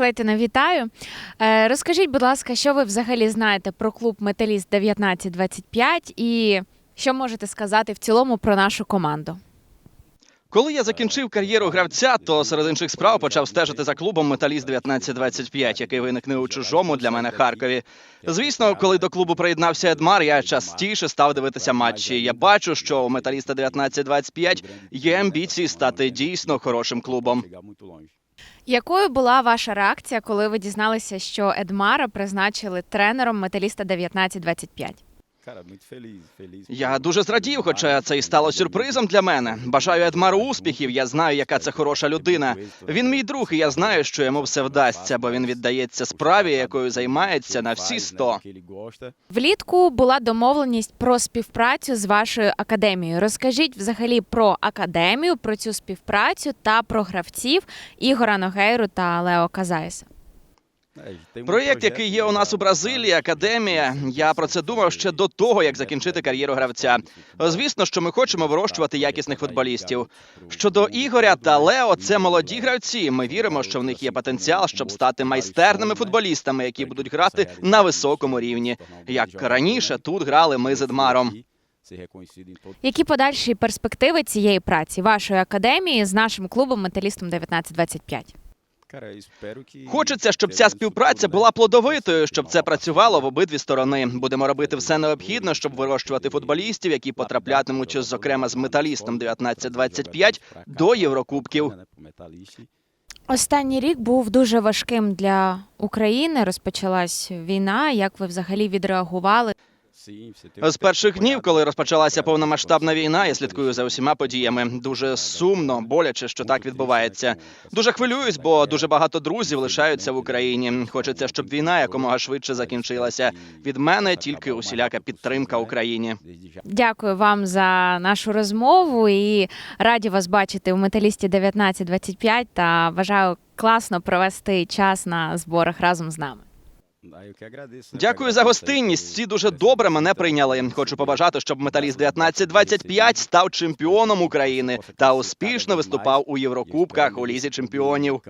Клейтина, вітаю. Е, Розкажіть, будь ласка, що ви взагалі знаєте про клуб Металіст 1925 і що можете сказати в цілому про нашу команду? Коли я закінчив кар'єру гравця, то серед інших справ почав стежити за клубом Металіст 1925, який виникне у чужому для мене Харкові. Звісно, коли до клубу приєднався Едмар, я частіше став дивитися матчі. Я бачу, що у Металіста 1925 є амбіції стати дійсно хорошим клубом. Якою була ваша реакція, коли ви дізналися, що Едмара призначили тренером Металіста 1925? Я дуже зрадів, хоча це і стало сюрпризом для мене. Бажаю Едмару успіхів. Я знаю, яка це хороша людина. Він мій друг, і я знаю, що йому все вдасться, бо він віддається справі, якою займається на всі сто. Влітку була домовленість про співпрацю з вашою академією. Розкажіть взагалі про академію, про цю співпрацю та про гравців Ігора Ногейру та Лео Казаєса. Проєкт, який є у нас у Бразилії, академія. Я про це думав ще до того, як закінчити кар'єру гравця. Звісно, що ми хочемо вирощувати якісних футболістів. Щодо Ігоря та Лео, це молоді гравці. Ми віримо, що в них є потенціал, щоб стати майстерними футболістами, які будуть грати на високому рівні. Як раніше тут грали ми з Едмаром. Які подальші перспективи цієї праці вашої академії з нашим клубом Металістом 1925? Хочеться, щоб ця співпраця була плодовитою, щоб це працювало в обидві сторони. Будемо робити все необхідне, щоб вирощувати футболістів, які потраплятимуть, зокрема з металістом 1925 до Єврокубків. Останній рік був дуже важким для України. Розпочалась війна. Як ви взагалі відреагували? З перших днів, коли розпочалася повномасштабна війна, я слідкую за усіма подіями. Дуже сумно, боляче, що так відбувається. Дуже хвилююсь, бо дуже багато друзів лишаються в Україні. Хочеться, щоб війна якомога швидше закінчилася. Від мене тільки усіляка підтримка Україні. Дякую вам за нашу розмову і раді вас бачити у металісті 1925 та бажаю класно провести час на зборах разом з нами. Дякую за гостинність. Всі дуже добре мене прийняли. Хочу побажати, щоб металіст 1925 став чемпіоном України та успішно виступав у Єврокубках у лізі чемпіонів.